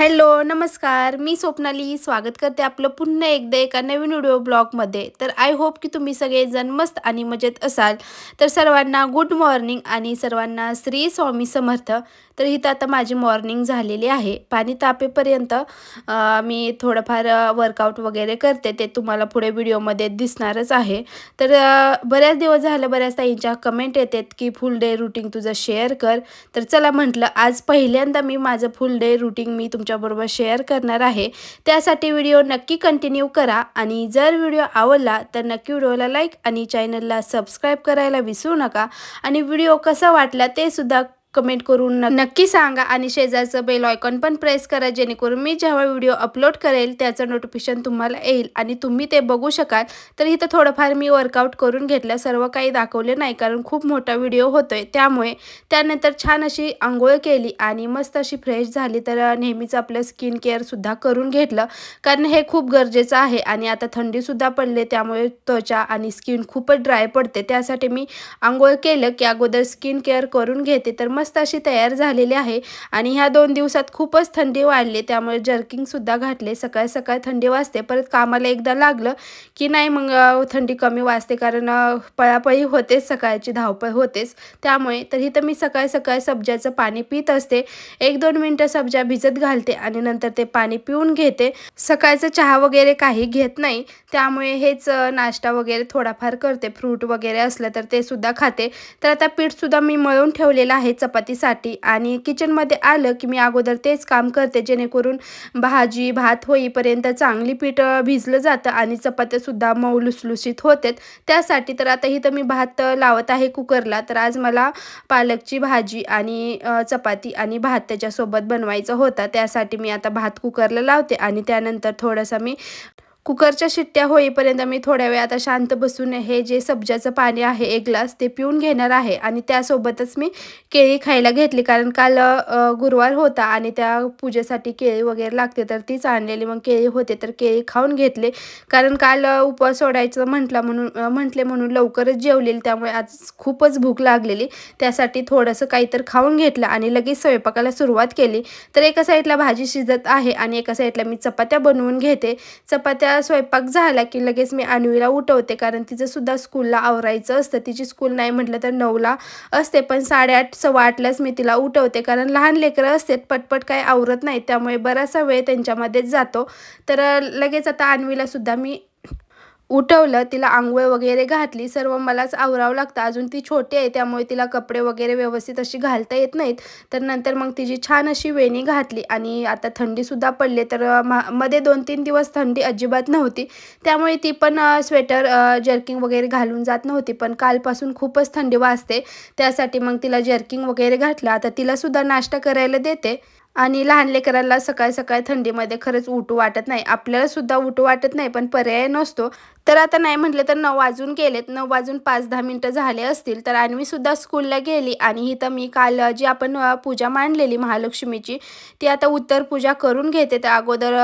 Hello नमस्कार. मी स्वप्नाली. स्वागत करते आपलं पुन्हा एकदा एका नवीन व्हिडिओ ब्लॉगमध्ये. तर आय होप की तुम्ही सगळेजण मस्त आणि मजेत असाल. तर सर्वांना गुड मॉर्निंग आणि सर्वांना श्री स्वामी समर्थ. तर इथं आता माझी मॉर्निंग झालेली आहे. पाणी तापेपर्यंत मी थोडंफार वर्कआउट वगैरे करते. ते तुम्हाला पुढे व्हिडिओमध्ये दिसणारच आहे. तर बऱ्याच दिवस झालं बऱ्याच ताईंच्या कमेंट येतात की फुल डे रुटीन तुझं शेअर कर. तर चला म्हटलं आज पहिल्यांदा मी माझं फुल डे रुटीन मी तुमच्याबरोबर शेअर करणार आहे. त्यासाठी व्हिडिओ नक्की कंटिन्यू करा. आणि जर व्हिडिओ आवडला तर नक्की व्हिडिओला लाईक आणि चॅनलला सबस्क्राईब करायला विसरू नका. आणि व्हिडिओ कसा वाटला ते सुद्धा कमेंट करून नक्की सांगा आणि शेजारचं बेल आयकॉन पण प्रेस करा जेणेकरून मी जेव्हा व्हिडिओ अपलोड करेल त्याचं नोटिफिकेशन तुम्हाला येईल. आणि तुम्ही ते बघू शकाल. तर इथं थोडंफार मी वर्कआउट करून घेतलं. सर्व काही दाखवले नाही कारण खूप मोठा व्हिडिओ होतोय. त्यामुळे त्यानंतर छान अशी आंघोळ केली आणि मस्त अशी फ्रेश झाली. तर नेहमीच आपलं स्किन केअरसुद्धा करून घेतलं. कारण हे खूप गरजेचं आहे आणि आता थंडीसुद्धा पडले त्यामुळे त्वचा आणि स्किन खूपच ड्राय पडते. त्यासाठी मी आंघोळ केलं की अगोदर स्किन केअर करून घेते. तर मस्त अशी तयार झालेली आहे. आणि ह्या दोन दिवसात खूपच थंडी वाढली त्यामुळे जर्किंगसुद्धा घातले. सकाळ सकाळ थंडी वाजते परत कामाला एकदा लागलं की नाही मग थंडी कमी वाजते कारण पळापळी होतेच सकाळची धावपळ होतेच. त्यामुळे तर इथं मी सकाळ सकाळ सब्जाचं पाणी पित असते. एक दोन मिनटं सब्जा भिजत घालते आणि नंतर ते पाणी पिऊन घेते. सकाळचं चहा वगैरे काही घेत नाही त्यामुळे हेच नाश्ता वगैरे थोडाफार करते. फ्रूट वगैरे असलं तर ते सुद्धा खाते. तर आता पीठसुद्धा मी मळून ठेवलेलं आहे चपातीसाठी आणि किचनमध्ये आलं की मी अगोदर तेच काम करते जेणेकरून भाजी भात होईपर्यंत चांगली पीठ भिजलं जातं आणि चपात्यासुद्धा मऊ लुसलुसीत होतात. त्यासाठी तर आता इथं मी भात लावत आहे कुकरला. तर आज मला पालकची भाजी आणि चपाती आणि भात त्याच्यासोबत बनवायचा होता. त्यासाठी मी आता भात कुकरला लावते आणि त्यानंतर थोडंसं मी कुकरच्या शिट्ट्या होईपर्यंत मी थोड्या वेळ आता शांत बसून हे जे सब्जाचं पाणी आहे एक ग्लास ते पिऊन घेणार आहे. आणि त्यासोबतच मी केळी खायला घेतली. कारण काल गुरुवार होता आणि त्या पूजेसाठी केळी वगैरे लागते तर तीच आणलेली. मग केळी होते तर केळी खाऊन घेतले. कारण काल उपवास सोडायचं म्हटलं म्हणून म्हटले म्हणून लवकरच जेवलेली. त्यामुळे आज खूपच भूक लागलेली. त्यासाठी थोडंसं काहीतरी खाऊन घेतलं आणि लगेच स्वयंपाकाला सुरुवात केली. तर एका साईडला भाजी शिजत आहे आणि एका साईडला मी चपात्या बनवून घेते. चपात्या स्वयंपाक झाला की लगेच मी अन्वीला उठवते. कारण तिचंसुद्धा स्कूलला आवरायचं असतं. तिची स्कूल नाही म्हटलं तर नऊला असते. पण साडेआठ सव्वा आठलाच मी तिला उठवते. कारण लहान लेकरं असतात. पटपट काही आवरत नाही. त्यामुळे बराचसा वेळ त्यांच्यामध्येच जातो. तर लगेच आता अन्वीलासुद्धा मी उठवलं तिला आंघोळ वगैरे घातली सर्व मलाच आवरावं लागतं. अजून ती छोटी आहे त्यामुळे तिला कपडे वगैरे व्यवस्थित अशी घालता येत नाहीत. तर नंतर मग तिची छान अशी वेणी घातली आणि आता थंडीसुद्धा पडले. तर मध्ये दोन तीन दिवस थंडी अजिबात नव्हती. त्यामुळे ती पण स्वेटर जर्किंग वगैरे घालून जात नव्हती. पण कालपासून खूपच थंडी वाजते. त्यासाठी मग तिला जर्किंग वगैरे घातलं. आता तिलासुद्धा नाश्ता करायला देते. आणि लहान लेकरांना सकाळ सकाळी थंडीमध्ये खरंच उठू वाटत नाही. आपल्याला सुद्धा उठू वाटत नाही पण पर्याय नसतो. तर आता नाही म्हटलं तर नऊ वाजून गेलेत. नऊ वाजून पाच दहा मिनटं झाले असतील तर आणि मी सुद्धा स्कूलला गेली आणि इथं मी काल जी आपण पूजा मांडलेली महालक्ष्मीची ती आता उत्तर पूजा करून घेते. त्या अगोदर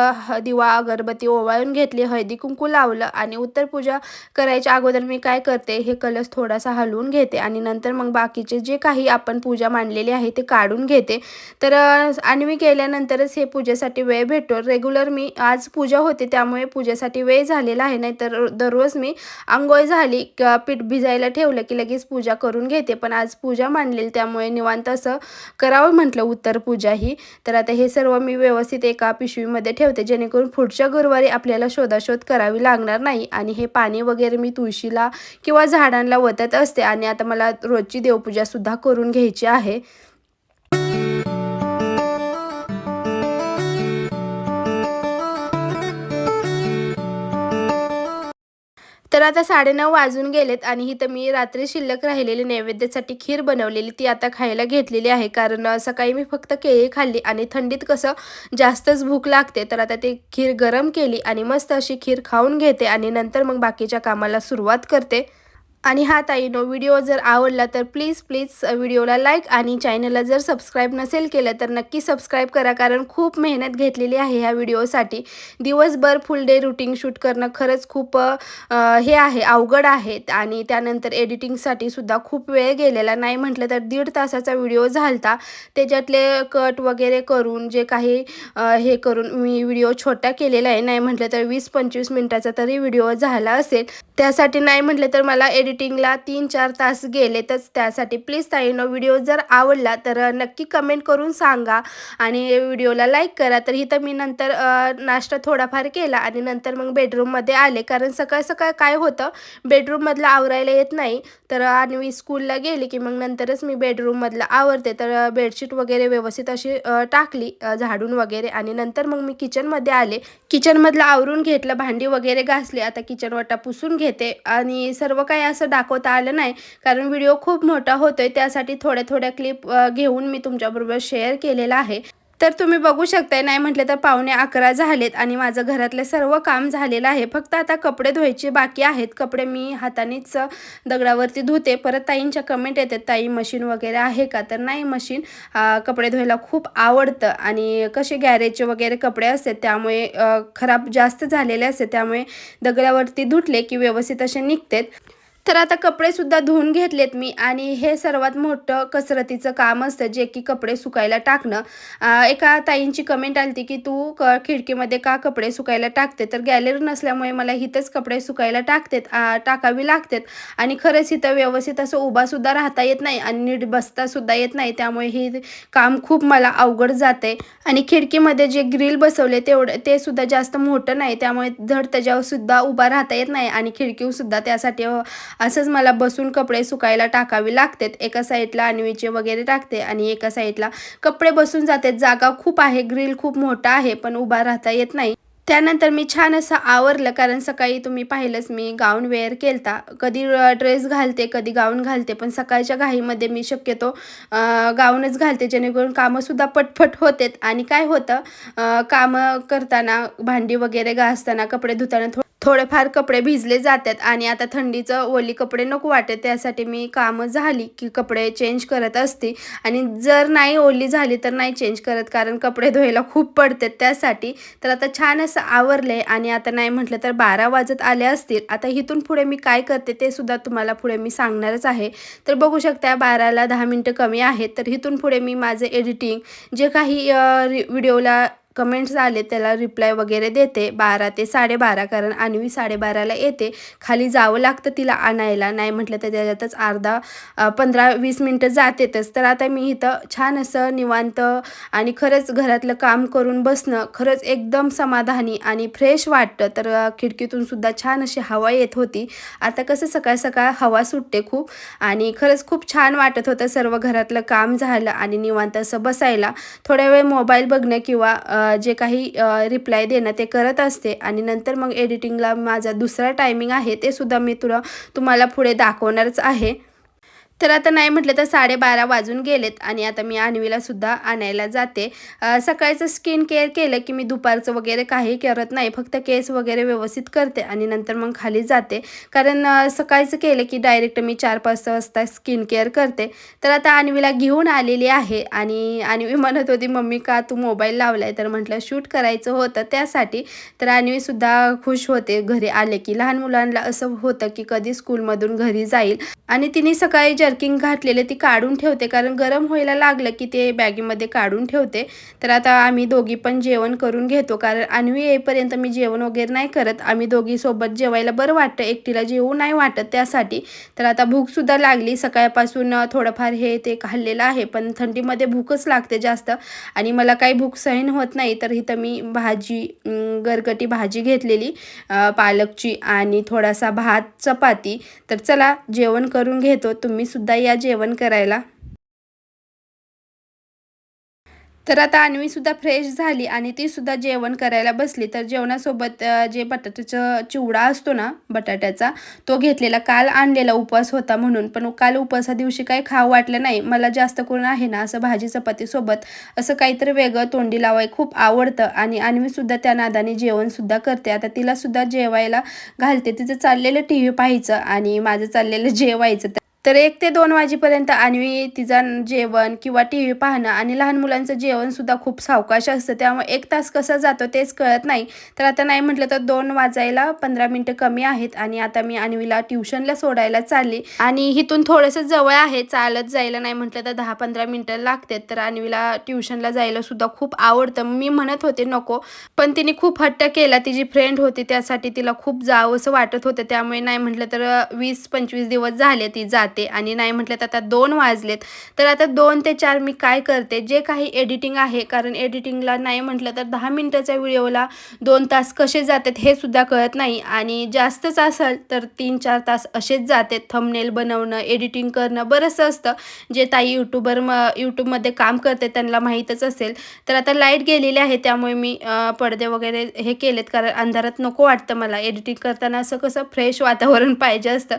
दिवा अगरबत्ती ओवाळून घेतली हळदी कुंकू लावलं आणि उत्तर पूजा करायच्या अगोदर मी काय करते हे कलश थोडासा हलवून घेते आणि नंतर मग बाकीचे जे काही आपण पूजा मांडलेली आहे ते काढून घेते. तर आणि मी केल्यानंतरच हे पूजेसाठी वेळ भेटतो. रेग्युलर मी आज पूजा होते त्यामुळे पूजेसाठी वेळ झालेला आहे. नाहीतर दररोज मी आंघोळ झाली का पीठ भिजायला ठेवलं की लगेच पूजा करून घेते. पण आज पूजा मांडलेली त्यामुळे निवांत असं करावं म्हटलं उत्तर पूजा ही. तर आता हे सर्व मी व्यवस्थित एका पिशवीमध्ये ठेवते जेणेकरून पुढच्या गुरुवारी आपल्याला शोधाशोध करावी लागणार नाही. आणि हे पाणी वगैरे मी तुळशीला किंवा झाडांना वतत असते. आणि आता मला रोजची देवपूजासुद्धा करून घ्यायची आहे. तर आता साडेनऊ वाजून गेलेत आणि इथं मी रात्री शिल्लक राहिलेली नैवेद्यासाठी खीर बनवलेली ती आता खायला घेतलेली आहे. कारण सकाळी मी फक्त केळी खाल्ली आणि थंडीत कसं जास्तच भूक लागते तर आता ते खीर गरम केली आणि मस्त अशी खीर खाऊन घेते आणि नंतर मग बाकीच्या कामाला सुरुवात करते. आणि हा ताईनो व्हिडिओ जर आवडला तर प्लीज प्लीज व्हिडिओला लाईक आणि चॅनलला जर सबस्क्राईब नसेल केलं तर नक्की सबस्क्राईब करा. कारण खूप मेहनत घेतलेली आहे ह्या व्हिडिओसाठी दिवसभर फुल डे रुटीन शूट करणं खरंच खूप हे आहे अवघड आहे. आणि त्यानंतर एडिटिंगसाठी सुद्धा खूप वेळ गेलेला. नाही म्हटलं तर दीड तासाचा व्हिडिओ झालता. त्याच्यातले कट वगैरे करून जे काही हे करून मी व्हिडिओ छोटा केलेला आहे. नाही म्हटलं तर वीस पंचवीस मिनटाचा तरी व्हिडिओ झाला असेल. त्यासाठी नाही म्हटलं तर मला एडिट एडिटिंगला तीन चार तास गेलेतच त्यासाठी प्लीज ताईनो व्हिडिओ जर आवडला तर नक्की कमेंट करून सांगा. आणि व्हिडिओला लाईक करा. तर इथं मी नंतर नाश्ता थोडाफार केला आणि नंतर मग बेडरूममध्ये आले. कारण सकाळ सकाळ काय होतं बेडरूममधलं आवरायला येत नाही. तर आणि मी स्कूलला गेली की मग नंतरच मी बेडरूममधलं आवरते. तर बेडशीट वगैरे व्यवस्थित अशी टाकली झाडून वगैरे. आणि नंतर मग मी किचनमध्ये आले. किचनमधलं आवरून घेतलं भांडी वगैरे घासली. आता किचन वाटा पुसून घेते. आणि सर्व काही असं दाखवता आलं नाही. कारण व्हिडिओ खूप मोठा होतोय त्यासाठी थोड्या थोड्या क्लिप घेऊन मी तुमच्याबरोबर शेअर केलेला आहे. तर तुम्ही बघू शकताय नाही म्हटलं तर पावणे अकरा झालेत आणि माझं घरातलं सर्व काम झालेलं आहे. फक्त आता कपडे धुवायचे बाकी आहेत. कपडे मी हातानेच दगडावरती धुते. परत ताईंच्या कमेंट येतात ताई मशीन वगैरे आहे का? तर नाही मशीन कपडे धुवायला खूप आवडतं आणि कसे गॅरेजचे वगैरे कपडे असतात त्यामुळे खराब जास्त झालेले असते त्यामुळे दगडावरती धुतले की व्यवस्थित असे निघतात. तर आता कपडेसुद्धा धुवून घेतलेत मी आणि हे सर्वात मोठं कसरतीचं काम असतं जे की कपडे सुकायला टाकणं. एका ताईंची कमेंट आली की तू क खिडकीमध्ये का कपडे सुकायला टाकते? तर गॅलरी नसल्यामुळे मला इथंच कपडे सुकायला टाकतेत टाकावी लागतात. आणि खरंच इथं व्यवस्थित असं उभासुद्धा राहता येत नाही आणि नीट बसतासुद्धा येत नाही. त्यामुळे हे काम खूप मला अवघड जाते आणि खिडकीमध्ये जे ग्रिल बसवले तेवढं ते सुद्धा जास्त मोठं नाही. त्यामुळे धड त्याच्यावर सुद्धा उभा राहता येत नाही आणि खिडकीसुद्धा त्यासाठी असंच मला बसून कपडे सुकायला टाकावे लागतात. एका साईडला अनवीचे वगैरे टाकते आणि एका साईडला कपडे बसून जाते जागा खूप आहे ग्रिल खूप मोठा आहे पण उभा राहता येत नाही. त्यानंतर मी छान असं आवरलं कारण सकाळी तुम्ही पाहिलंच मी गाऊन वेअर केलता. कधी ड्रेस घालते कधी गाऊन घालते पण सकाळच्या घाईमध्ये मी शक्यतो गाऊनच घालते. जेणेकरून कामंसुद्धा पटपट होतेत. आणि काय होतं कामं करताना भांडी वगैरे घासताना कपडे धुताना थोडेफार कपडे भिजले जातात आणि आता थंडीचं ओली कपडे नको वाटत त्यासाठी मी कामं झाली की कपडे चेंज करत असते. आणि जर नाही ओली झाली तर नाही चेंज करत कारण कपडे धुवायला खूप पडतात त्यासाठी. तर आता छान असं आवरले आणि आता नाही म्हटलं तर बारा वाजत आले असतील. आता इथून पुढे मी काय करते ते सुद्धा तुम्हाला पुढे मी सांगणारच आहे. तर बघू शकता बाराला दहा मिनटं कमी आहेत. तर इथून पुढे मी माझं एडिटिंग जे काही व्हिडिओला कमेंट्स आले त्याला रिप्लाय वगैरे देते. बारा ते साडेबारा कारण आणवी साडेबाराला येते. खाली जावं लागतं तिला आणायला. नाही म्हटलं तर त्याच्यातच अर्धा पंधरा वीस मिनटं जातेतच तर आता मी इथं छान असं निवांत आणि खरंच घरातलं काम करून बसणं खरंच एकदम समाधानी आणि फ्रेश वाटतं. तर खिडकीतून सुद्धा छान अशी हवा येत होती. आता कसं सकाळ सकाळ हवा सुटते खूप आणि खरंच खूप छान वाटत होतं सर्व घरातलं काम झालं आणि निवांत असं बसायला. थोड्या वेळ मोबाईल बघणं किंवा जे काही रिप्लाय देणं ते करत असते आणि नंतर मग एडिटिंगला माझा दुसरा टायमिंग आहे ते सुद्धा मी तुला तुम्हाला पुढे दाखवणारच आहे. तर आता नाही म्हटलं तर साडेबारा वाजून गेलेत आणि आता मी आणवीला सुद्धा आणायला जाते. सकाळचं स्किन केअर केलं की मी दुपारचं वगैरे काही करत नाही फक्त केस वगैरे व्यवस्थित करते आणि नंतर मग खाली जाते. कारण सकाळचं केलं की डायरेक्ट मी चार पाच वाजता स्किन केअर करते. तर आता आणवीला घेऊन आलेली आहे आणि आणवी म्हणत होती मम्मी का तू मोबाईल लावलाय? तर म्हटलं शूट करायचं होतं त्यासाठी. तर आणवीसुद्धा खुश होते घरी आले की लहान मुलांना असं होतं की कधी स्कूलमधून घरी जाईल. आणि तिने सकाळी जर्किंग घातलेले ती काढून ठेवते. कारण गरम व्हायला लागलं की ते बॅगीमध्ये काढून ठेवते. तर आता आम्ही दोघी पण जेवण करून घेतो. कारण अन्वी येईपर्यंत मी जेवण वगैरे नाही करत. आम्ही दोघी सोबत जेवायला बरं वाटतं. एकटीला जेवू नाही वाटत त्यासाठी. तर आता भूकसुद्धा लागली. सकाळपासून थोडंफार हे ते खाल्लेलं आहे. पण थंडीमध्ये भूकच लागते जास्त. आणि मला काही भूक सहन होत नाही. तर इथं मी भाजी गरगटी भाजी घेतलेली. पालकची आणि थोडासा भात चपाती. तर चला जेवण करून घेतो. तुम्ही सुद्धा या जेवण करायला. तर आता अन्वीसुद्धा फ्रेश झाली आणि तीसुद्धा जेवण करायला बसली. तर जेवणासोबत जे बटाट्याचा चिवडा असतो ना बटाट्याचा तो घेतलेला. काल आणलेला उपवास होता म्हणून पण काल उपवासा दिवशी काही खाऊ वाटलं नाही. मला जास्त करून आहे ना असं भाजी चपातीसोबत असं काहीतरी वेगळं तोंडी लावाय खूप आवडतं. आणि अन्वीसुद्धा त्या नादाने जेवणसुद्धा करते. आता तिलासुद्धा जेवायला घालते. तिचं चाललेलं टी व्ही पाहायचं आणि माझं चाललेलं जेवायचं. तर एक ते दोन वाजेपर्यंत अन्वी तिचा जेवण किंवा टी व्ही पाहणं आणि लहान मुलांचं जेवणसुद्धा खूप सावकाश असतं. त्यामुळे एक तास कसा जातो तेच कळत नाही. तर आता नाही म्हटलं तर दोन वाजायला पंधरा मिनटं कमी आहेत आणि आता मी अन्वीला ट्युशनला सोडायला चालली. आणि इथून थोडंसं जवळ आहे चालत जायला नाही म्हटलं तर दहा पंधरा मिनटं लागतात. तर अन्वीला ट्युशनला जायला सुद्धा खूप आवडतं. मी म्हणत होते नको. पण तिने खूप हट्ट केला. तिची फ्रेंड होती त्यासाठी तिला खूप जावंसं वाटत होतं. त्यामुळे नाही म्हटलं तर वीस पंचवीस दिवस झाले ती जात जाते आणि नाही म्हटलं तर आता दोन वाजलेत. तर आता दोन ते चार मी काय करते? जे काही एडिटिंग आहे कारण एडिटिंगला नाही म्हटलं तर दहा मिनटाच्या व्हिडिओला दोन तास कसे जातात हे सुद्धा कळत नाही. आणि जास्तच असेल तर तीन चार तास असेच जाते थंबनेल बनवणं एडिटिंग करणं. बरंचसं असतं. जे ताई यूट्यूबर म यूट्यूबमध्ये काम करते त्यांना माहीतच असेल. तर आता लाइट गेलेली आहे त्यामुळे मी पडदे वगैरे हे केलेत. कारण अंधारात नको वाटतं मला. एडिटिंग करताना असं कसं फ्रेश वातावरण पाहिजे असतं.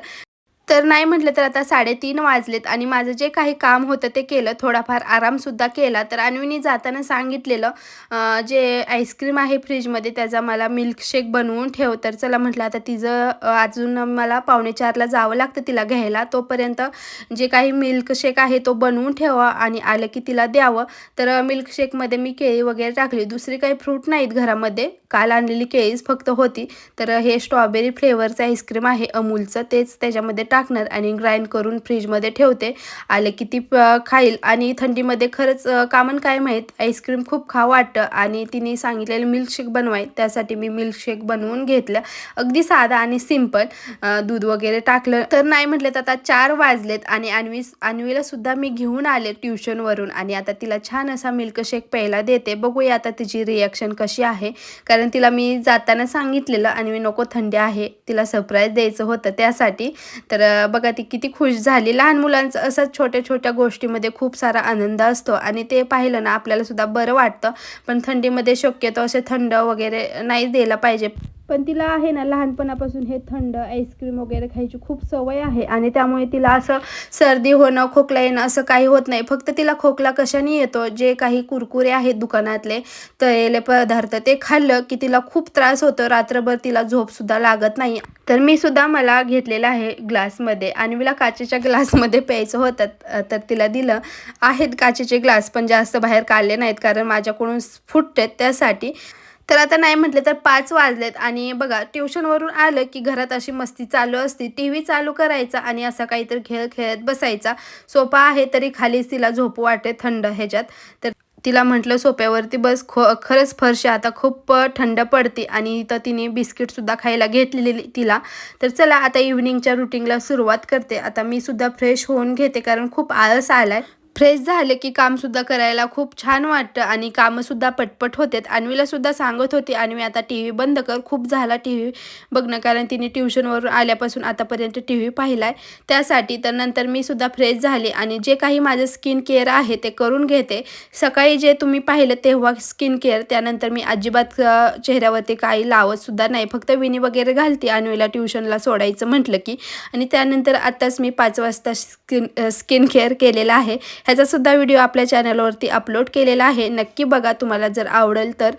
तर नाही म्हटलं तर आता साडेतीन वाजलेत आणि माझं जे काही काम होतं ते केलं. थोडाफार आरामसुद्धा केला. तर अन्वीनी जाताना सांगितलेलं जे आईस्क्रीम आहे फ्रीजमध्ये त्याचा मला मिल्कशेक बनवून ठेव. तर चला म्हटलं आता तिचं अजून मला पावणेचारला जावं लागतं तिला घ्यायला. तोपर्यंत जे काही मिल्कशेक आहे तो बनवून ठेवा आणि आलं की तिला द्यावं. तर मिल्कशेकमध्ये मी केळी वगैरे टाकली. दुसरी काही फ्रूट नाहीत घरामध्ये. काल आणलेली केळीच फक्त होती. तर हे स्ट्रॉबेरी फ्लेवरचं आईस्क्रीम आहे अमूलचं. तेच त्याच्यामध्ये टाकणार आणि ग्राइंड करून फ्रीजमध्ये ठेवते. आले की ती खाईल. आणि थंडीमध्ये खरंच कामन काय माहीत आईस्क्रीम खूप खा वाटतं. आणि तिने सांगितलेलं मिल्कशेक बनवाय. त्यासाठी मी मिल्कशेक बनवून घेतलं. अगदी साधा आणि सिंपल दूध वगैरे टाकलं. तर नाही म्हटलं तर आता चार वाजलेत आणि अन्वी अन्वीला सुद्धा मी घेऊन आले ट्युशनवरून. आणि आता तिला छान असा मिल्कशेक प्यायला देते. बघूया आता तिची रिॲक्शन कशी आहे. कारण तिला मी जाताना सांगितलेलं अन्वी नको थंडी आहे. तिला सरप्राईज द्यायचं होतं त्यासाठी. तर बघा ती किती खुश झाली. लहान मुलांचं असंच छोट्या छोट्या गोष्टीमध्ये खूप सारा आनंद असतो आणि ते पाहिलं ना आपल्याला सुद्धा बरं वाटतं. पण थंडीमध्ये शक्यतो असे थंड वगैरे नाही द्यायला पाहिजे. पण तिला आहे ना लहानपणापासून हे थंड आईस्क्रीम वगैरे खायची खूप सवय आहे. आणि त्यामुळे तिला असं सर्दी होणं खोकला येणं असं काही होत नाही. फक्त तिला खोकला कशाने येतो? जे काही कुरकुरे आहेत दुकानातले तळलेले पदार्थ ते खाल्लं की तिला खूप त्रास होतो. रात्रभर तिला झोपसुद्धा लागत नाही. तर मी सुद्धा मला घेतलेलं आहे ग्लासमध्ये. आणि मला काचेच्या ग्लासमध्ये प्यायचं होतं तर तिला दिलं. आहेत काचेचे ग्लास पण जास्त बाहेर काढले नाहीत. कारण माझ्याकडून फुटतात त्यासाठी. तर आता नाही म्हटलं तर पाच वाजलेत आणि बघा ट्युशनवरून आलं की घरात अशी मस्ती चालू असते. टी व्ही चालू करायचा आणि असा काहीतरी खेळ खेळत बसायचा. सोपा आहे तरी खालीच तिला झोपू वाटे थंड ह्याच्यात. तर तिला म्हटलं सोप्यावरती बस खो खरंच फरशी आता खूप थंड पडते. आणि तर तिने बिस्किटसुद्धा खायला घेतलेली तिला. तर चला आता इव्हनिंगच्या रुटीनला सुरुवात करते. आता मी सुद्धा फ्रेश होऊन घेते कारण खूप आळस आला आहे फ्रेश झाले की कामसुद्धा करायला खूप छान वाटतं आणि कामंसुद्धा पटपट होतात. अन्वीलासुद्धा सांगत होती अन्वी आता टी व्ही बंद कर. खूप झाला टी व्ही बघणं कारण तिने ट्युशनवरून आल्यापासून आतापर्यंत टी व्ही पाहिला आहे त्यासाठी तर नंतर मी सुद्धा फ्रेश झाले आणि जे काही माझं स्किन केअर आहे ते करून घेते. सकाळी जे तुम्ही पाहिलं तेव्हा स्किन केअर त्यानंतर मी अजिबात चेहऱ्यावरती काही लावतसुद्धा नाही. फक्त विनी वगैरे घालते. अन्वीला ट्युशनला सोडायचं म्हटलं की आणि त्यानंतर आत्ताच मी पाच वाजता स्किन स्किन केअर केलेलं आहे. ह्याचासुद्धा व्हिडिओ आपल्या चॅनलवरती अपलोड केलेला आहे. नक्की बघा तुम्हाला जर आवडेल तर.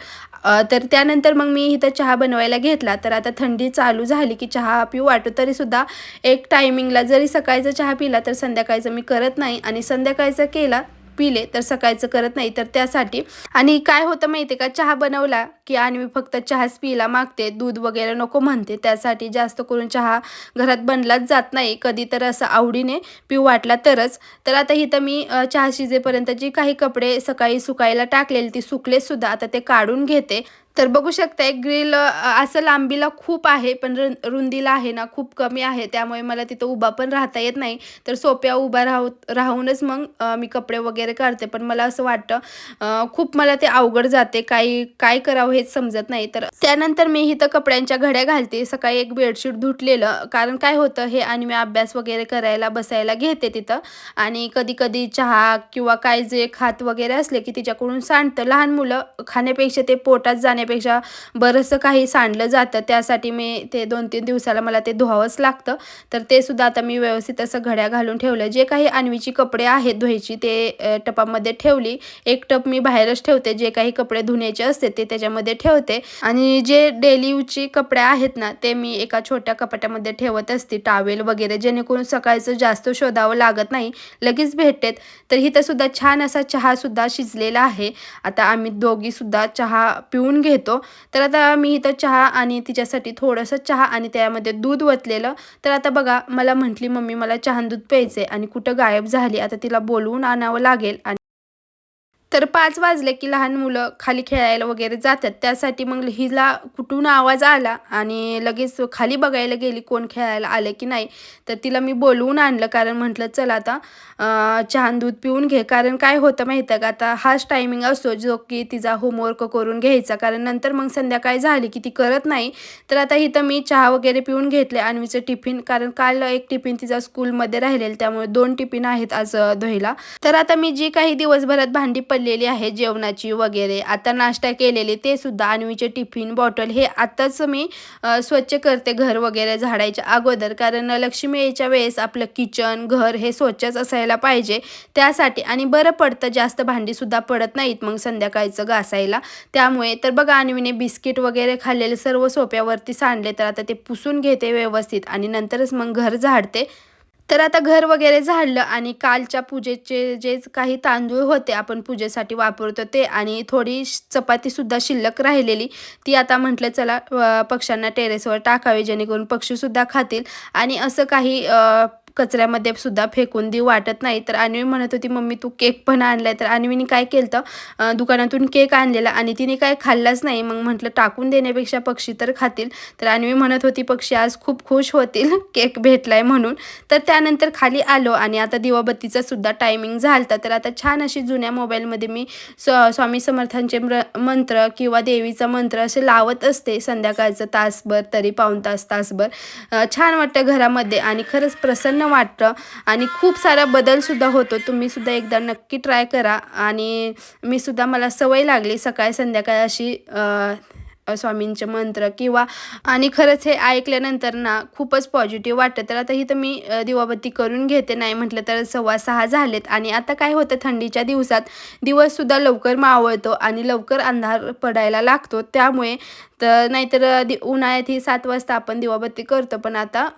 तर त्यानंतर मग मी इथं चहा बनवायला घेतला. तर आता थंडी चालू झाली की चहा पिऊ वाटू तरीसुद्धा एक टायमिंगला जरी सकाळचा चहा पिला तर संध्याकाळचं मी करत नाही. आणि संध्याकाळचा केला पिले तर सकाळचं करत नाही तर त्यासाठी. आणि काय होतं माहिती आहे का? चहा बनवला की आणि मी फक्त चहाच पिला मागते. दूध वगैरे नको म्हणते. त्यासाठी जास्त करून चहा घरात बनलाच जात नाही. कधी तर असं आवडीने पिऊ वाटला तरच. तर आता इथं मी चहा शिजेपर्यंत जी काही कपडे सकाळी सुकायला टाकलेली. ती सुकले सुद्धा आता ते काढून घेते. तर बघू शकता एक ग्रिल असं लांबीला खूप आहे पण रुंदीला आहे ना खूप कमी आहे. त्यामुळे मला तिथं उभा पण राहता येत नाही. तर सोप्या उभा राहू राहूनच मग मी कपडे वगैरे काढते. पण मला असं वाटतं खूप मला ते अवघड जाते. काही काय करावं हेच समजत नाही. तर त्यानंतर मी इथं कपड्यांच्या घड्या घालते. सकाळी एक बेडशीट धुतलेलं. कारण काय होतं हे आणि मी अभ्यास वगैरे करायला बसायला घेते तिथं. आणि कधी कधी चहा किंवा काय जे खात वगैरे असले की तिच्याकडून सांडतं. लहान मुलं खाण्यापेक्षा ते पोटात जाण्या जाण्यापेक्षा बरंचसं काही सांडलं जातं. त्यासाठी मी ते दोन तीन दिवसाला मला ते धुवावंच लागतं. तर ते सुद्धा आता मी व्यवस्थित असं घड्या घालून ठेवलं. जे काही अन्वीची कपडे आहेत धुवायची ते टपामध्ये ठेवली. एक टप मी बाहेरच ठेवते. जे काही कपडे धुण्याचे असते ते त्याच्यामध्ये ठेवते. आणि जे डेली यूजची कपडे आहेत ना ते मी एका छोट्या कपाट्यामध्ये ठेवत असते. टावेल वगैरे जेणेकरून सकाळचं जास्त शोधावं लागत नाही. लगेच भेटतेत. तर इथं सुद्धा छान असा चहा सुद्धा शिजलेला आहे. आता आम्ही दोघी सुद्धा चहा पिऊन घेतो. तर आता मी इथं चहा आणि तिच्यासाठी थोडंसं चहा आणि त्यामध्ये दूध वतलेलं. तर आता बघा मला म्हटली मम्मी मला चहा दूध प्यायचंय आणि कुठं गायब झाली आता तिला बोलवून आणावं लागेल आणि तर पाच वाजले की लहान मुलं खाली खेळायला वगैरे जातात. त्यासाठी मग हिला कुठून आवाज आला आणि लगेच खाली बघायला गेली कोण खेळायला आले की नाही. तर तिला मी बोलवून आणलं कारण म्हटलं चल आता चहा दूध पिऊन घे. कारण काय होतं माहिती आहे का? आता हाच टायमिंग असतो जो की तिचा होमवर्क करून घ्यायचा. कारण नंतर मग संध्याकाळी झाली की ती करत नाही. तर आता इथं मी चहा वगैरे पिऊन घेतले अन्वीचं टिफिन कारण काल एक टिफिन तिचा स्कूलमध्ये राहिलेलं त्यामुळे दोन टिफिन आहेत आज धुईला तर आता मी जी काही दिवसभरात भांडी पडलेली आहे जेवणाची वगैरे. आता नाश्ता केलेली ते सुद्धा आणवीचे टिफिन बॉटल हे आताच मी स्वच्छ करते घर वगैरे झाडायच्या अगोदर. कारण लक्ष्मी यायच्या वेळेस आपलं किचन घर हे स्वच्छच असायला पाहिजे. त्यासाठी आणि बरं पडतं जास्त भांडी सुद्धा पडत नाहीत मग संध्याकाळचं घासायला. त्यामुळे तर बघा आणवीने बिस्किट वगैरे खाल्लेले सर्व सोप्यावरती सांडले तर आता ते पुसून घेते व्यवस्थित आणि नंतरच मग घर झाडते. तर आता घर वगैरे झाडलं आणि कालच्या पूजेचे जे काही तांदूळ होते आपण पूजेसाठी वापरतो ते आणि थोडी श- चपातीसुद्धा शिल्लक राहिलेली. ती आता म्हटलं चला पक्ष्यांना टेरेसवर टाकावी जेणेकरून पक्षीसुद्धा खातील. आणि असं काही कचऱ्यामध्ये सुद्धा फेकून देऊ वाटत नाही. तर अन्वी म्हणत होती मम्मी तू केक पण आणलाय. तर अन्वीने काय केलं तर दुकानातून केक आणलेला आणि तिने काय खाल्लाच नाही. मग म्हटलं टाकून देण्यापेक्षा पक्षी तर खातील. तर अन्वी म्हणत होती पक्षी आज खूप खुश होतील. केक भेटलाय म्हणून. तर त्यानंतर खाली आलो आणि आता दिवाबत्तीचा सुद्धा टायमिंग झालता. तर आता छान अशी जुन्या मोबाईलमध्ये मी स्व स्वामी समर्थांचे म्र मंत्र किंवा देवीचा मंत्र असे लावत असते संध्याकाळचं तासभर तरी पाऊण तास तासभर. छान वाटतं घरामध्ये आणि खरंच प्रसन्न वाटतं. आणि खूप सारा बदलसुद्धा होतो. तुम्ही सुद्धा एकदा नक्की ट्राय करा. आणि मी सुद्धा मला सवय लागली सकाळ संध्याकाळ अशी स्वामींचे मंत्र किंवा आणि खरंच हे ऐकल्यानंतर ना खूपच पॉझिटिव्ह वाटतं. तर आता तर मी दिवाबत्ती करून घेते. नाही म्हटलं तर सव्वा सहा झालेत. आणि आता काय होतं थंडीच्या दिवसात दिवससुद्धा लवकर मावळतो आणि लवकर अंधार पडायला लागतो. त्यामुळे तर नाहीतर दि उन्हाळ्यात ही सात वाजता आपण दिवाबत्ती करतो. पण आता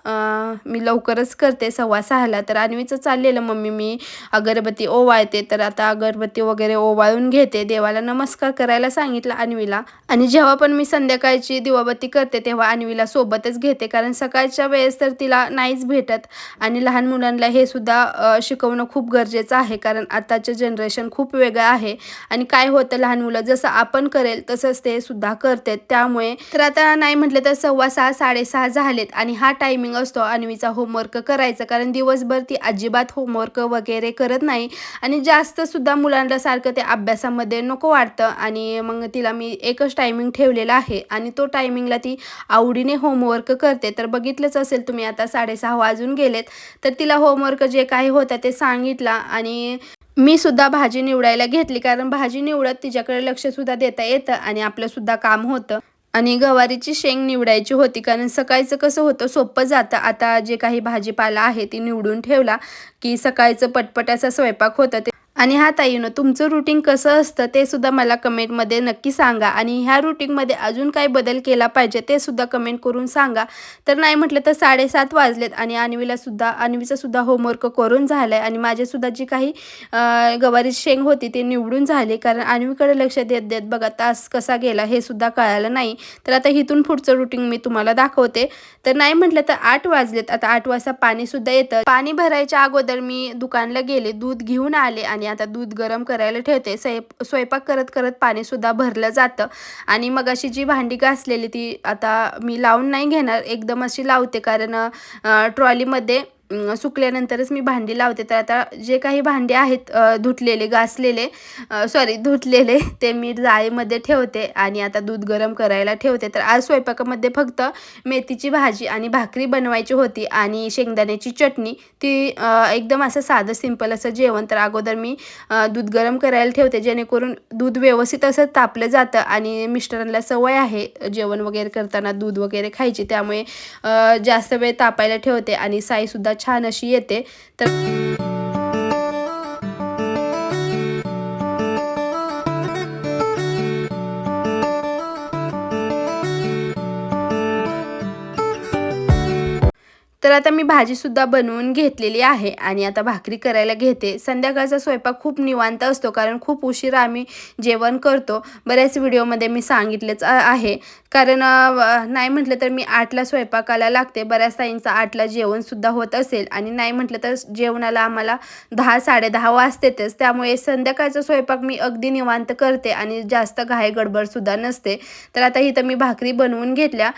मी लवकरच करते सव्वा सहाला. तर आणवीचं चाललेलं मम्मी मी अगरबत्ती ओवाळते. तर आता अगरबत्ती वगैरे ओवाळून घेते. देवाला नमस्कार करायला सांगितलं आणवीला आणि जेव्हा पण मी संध्याकाळची दिवाबत्ती करते तेव्हा आणवीला सोबतच घेते. कारण सकाळच्या वेळेस तर तिला नाहीच भेटत. आणि लहान मुलांना हे सुद्धा शिकवणं खूप गरजेचं आहे. कारण आताचं जनरेशन खूप वेगळं आहे. आणि काय होतं लहान मुलं जसं आपण करेल तसंच ते सुद्धा करते. त्या त्यामुळे तर आता नाही म्हटलं तर सव्वा सहा साडेसहा झालेत आणि हा टायमिंग असतो अन्वीचा होमवर्क करायचा. कारण दिवसभर ती अजिबात होमवर्क वगैरे करत नाही. आणि जास्त सुद्धा मुलांना सारखं ते अभ्यासामध्ये नको वाटतं. आणि मग तिला मी एकच टायमिंग ठेवलेला आहे. आणि तो टायमिंगला ती आवडीने होमवर्क करते. तर बघितलंच असेल तुम्ही आता साडेसहा वाजून गेलेत. तर तिला होमवर्क जे काही होतं ते सांगितलं. आणि मी सुद्धा भाजी निवडायला घेतली. कारण भाजी निवडत तिच्याकडे लक्षसुद्धा देता येतं आणि आपलं सुद्धा काम होतं. आणि गवारीची शेंग निवडायची होती. कारण सकाळचं कसं होतं सोपं जातं. आता जे काही भाजीपाला आहे ती निवडून ठेवला की सकाळचं पटपटाचा स्वयंपाक होतं. ते आणि हा ताईनं तुमचं रुटीन कसं असतं ते सुद्धा मला कमेंटमध्ये नक्की सांगा. आणि ह्या रुटीनमध्ये अजून काय बदल केला पाहिजे ते सुद्धा कमेंट करून सांगा. तर नाही म्हटलं तर साडेसात वाजलेत आणि अन्वीला सुद्धा अन्वीचं सुद्धा होमवर्क करून झालं आहे आणि माझेसुद्धा जी काही गवारी शेंग होती ते निवडून झाले. कारण आणवीकडे लक्ष देत देत बघा तास कसा गेला हे सुद्धा कळालं नाही. तर आता इथून पुढचं रुटीन मी तुम्हाला दाखवते. तर नाही म्हटलं तर आठ वाजलेत. आता आठ वाजता पाणीसुद्धा येतं. पाणी भरायच्या अगोदर मी दुकानला गेले. दूध घेऊन आले आणि आता दूध गरम करायला ठेवते. स्वयं स्वयंपाक करत करत पाणीसुद्धा भरलं जातं. आणि मग अशी जी भांडी घासलेली ती आता मी लावून नाही घेणार. एकदम अशी लावते कारण ट्रॉलीमध्ये सुकल्यानंतरच मी भांडी लावते. तर आता जे काही भांडे आहेत धुतलेले घासलेले सॉरी धुतलेले ते मी जाळीमध्ये ठेवते आणि आता दूध गरम करायला ठेवते. तर आज स्वयंपाकामध्ये फक्त मेथीची भाजी आणि भाकरी बनवायची होती आणि शेंगदाण्याची चटणी. ती एकदम असं साधं सिंपल असं जेवण. तर अगोदर मी दूध गरम करायला ठेवते जेणेकरून दूध व्यवस्थित असं तापलं जातं आणि मिस्टरांना सवय आहे जेवण वगैरे करताना दूध वगैरे खायची. त्यामुळे जास्त वेळ तापायला ठेवते आणि साईसुद्धा छान अशी येते. तर तर आता मी भाजीसुद्धा बनवून घेतलेली आहे आणि आता भाकरी करायला घेते. संध्याकाळचा स्वयंपाक खूप निवांत असतो कारण खूप उशिरा आम्ही जेवण करतो. बऱ्याच व्हिडिओमध्ये मी सांगितलेच आहे. कारण नाही म्हटलं तर मी आठला स्वयंपाकाला लागते. बऱ्याच ताईंचा आठला जेवणसुद्धा होत असेल आणि नाही म्हटलं तर जेवणाला आम्हाला दहा साडेदहा वाजतेच त्यामुळे संध्याकाळचा स्वयंपाक मी अगदी निवांत करते आणि जास्त घाय गडबडसुद्धा नसते. तर आता इथं मी भाकरी बनवून घेतल्या.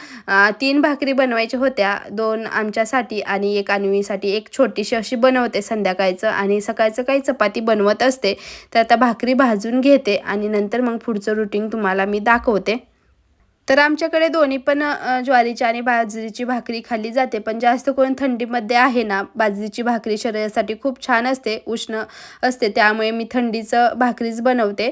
तीन भाकरी बनवायच्या होत्या. दोन आमच्यासाठी आणि एक अन्वीसाठी एक छोटीशी अशी बनवते संध्याकाळचं आणि सकाळचं काही चपाती बनवत असते तर आता भाकरी भाजून घेते आणि नंतर मग पुढचं रुटीन तुम्हाला मी दाखवते. तर आमच्याकडे दोन्ही पण ज्वारीची आणि बाजरीची भाकरी खाल्ली जाते पण जास्त करून थंडीमध्ये आहे ना बाजरीची भाकरी शरीरासाठी खूप छान असते उष्ण असते त्यामुळे मी थंडीचं भाकरीच बनवते.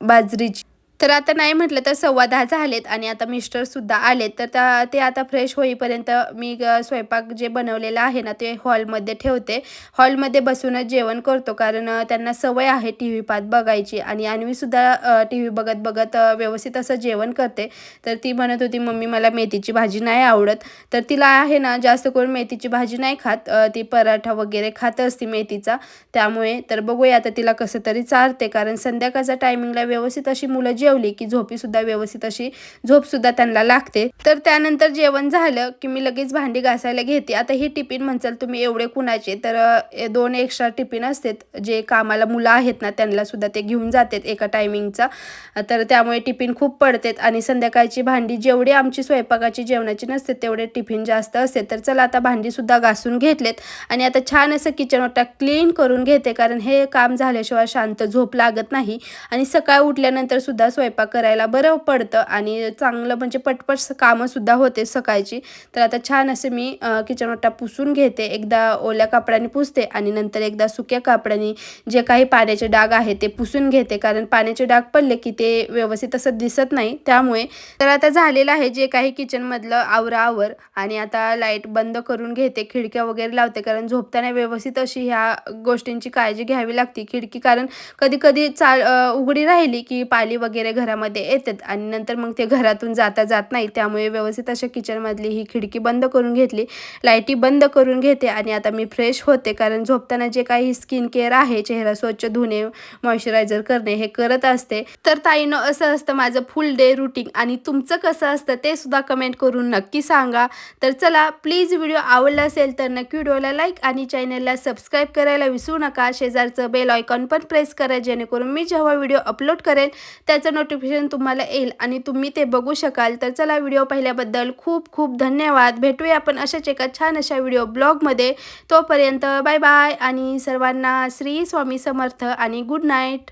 बाजरीची तर आता नाही म्हटलं तर सव्वा दहा झालेत आणि आता मिस्टरसुद्धा आलेत. तर त्या ते आता फ्रेश होईपर्यंत मी स्वयंपाक जे बनवलेलं आहे ना ते हॉलमध्ये ठेवते. हॉलमध्ये बसूनच जेवण करतो कारण त्यांना सवय आहे टी व्ही पाहत बघायची आणि अन्वीसुद्धा टी व्ही बघत बघत व्यवस्थित असं जेवण करते. तर ती म्हणत होती मम्मी मला मेथीची भाजी नाही आवडत. तर तिला आहे ना जास्त करून मेथीची भाजी नाही खात. ती पराठा वगैरे खात असते मेथीचा. त्यामुळे तर बघूया आता तिला कसं तरी चालते. कारण संध्याकाळच्या टायमिंगला व्यवस्थित अशी मुलं जेवली की झोपीसुद्धा व्यवस्थित अशी झोपसुद्धा त्यांना लागते. तर त्यानंतर जेवण झालं की मी लगेच भांडी घासायला घेते. आता ही टिफिन म्हणचाल तुम्ही एवढे कुणाचे? तर दोन एक्स्ट्रा टिफिन असतात. जे कामाला मुलं आहेत ना त्यांना सुद्धा ते घेऊन जातात एका टायमिंगचा तर त्यामुळे टिफिन खूप पडतात आणि संध्याकाळची भांडी जेवढी आमची स्वयंपाकाची जेवणाची नसते तेवढे टिफिन जास्त असते तर चला आता भांडीसुद्धा घासून घेतलेत आणि आता छान असं किचन ओटा क्लीन करून घेते. कारण हे काम झाल्याशिवाय शांत झोप लागत नाही. आणि सकाळ उठल्यानंतर सुद्धा स्वयंपाक करायला बरं पडतं आणि चांगलं म्हणजे पटपट कामंसुद्धा होते सकाळची. तर आता छान असे मी किचन वाटा पुसून घेते. एकदा ओल्या कापडाने पुसते आणि नंतर एकदा सुक्या कापडाने जे काही पाण्याचे डाग आहे ते पुसून घेते. कारण पाण्याचे डाग पडले की ते व्यवस्थित असं दिसत नाही. त्यामुळे तर आता झालेलं आहे जे काही किचनमधलं आवरावर आणि आता लाइट बंद करून घेते. खिडक्या वगैरे लावते. कारण झोपताना व्यवस्थित अशी ह्या गोष्टींची काळजी घ्यावी लागते. खिडकी कारण कधी कधी चाल उघडी राहिली की पाली वगैरे वगैरे घरामध्ये येतात आणि नंतर मग ते घरातून जाता जात नाही. त्यामुळे व्यवस्थित अशा किचनमधली ही खिडकी बंद करून घेतली. लाईटी बंद करून घेते आणि आता मी फ्रेश होते कारण झोपताना जे काही स्किन केअर आहे चेहरा स्वच्छ धुणे मॉइश्चरायझर करणे हे करत असते. तर ताईनं असं असतं माझं फुल डे रुटीन आणि तुमचं कसं असतं ते सुद्धा कमेंट करून नक्की सांगा. तर चला प्लीज व्हिडिओ आवडला असेल तर नक्की व्हिडिओला लाईक आणि चॅनलला सबस्क्राईब करायला विसरू नका. शेजारचं बेल आयकॉन पण प्रेस करा जेणेकरून मी जेव्हा व्हिडिओ अपलोड करेल त्याचं नोटिफिकेशन तुम्हाला येईल आणि तुम्ही ते बघू शकाल. तर चला व्हिडिओ पाहिल्याबद्दल खूप खूप धन्यवाद. भेटूया आपण अशाच एका छान अशा व्हिडिओ ब्लॉगमध्ये तोपर्यंत बाय बाय आणि सर्वांना श्री स्वामी समर्थ आणि गुड नाईट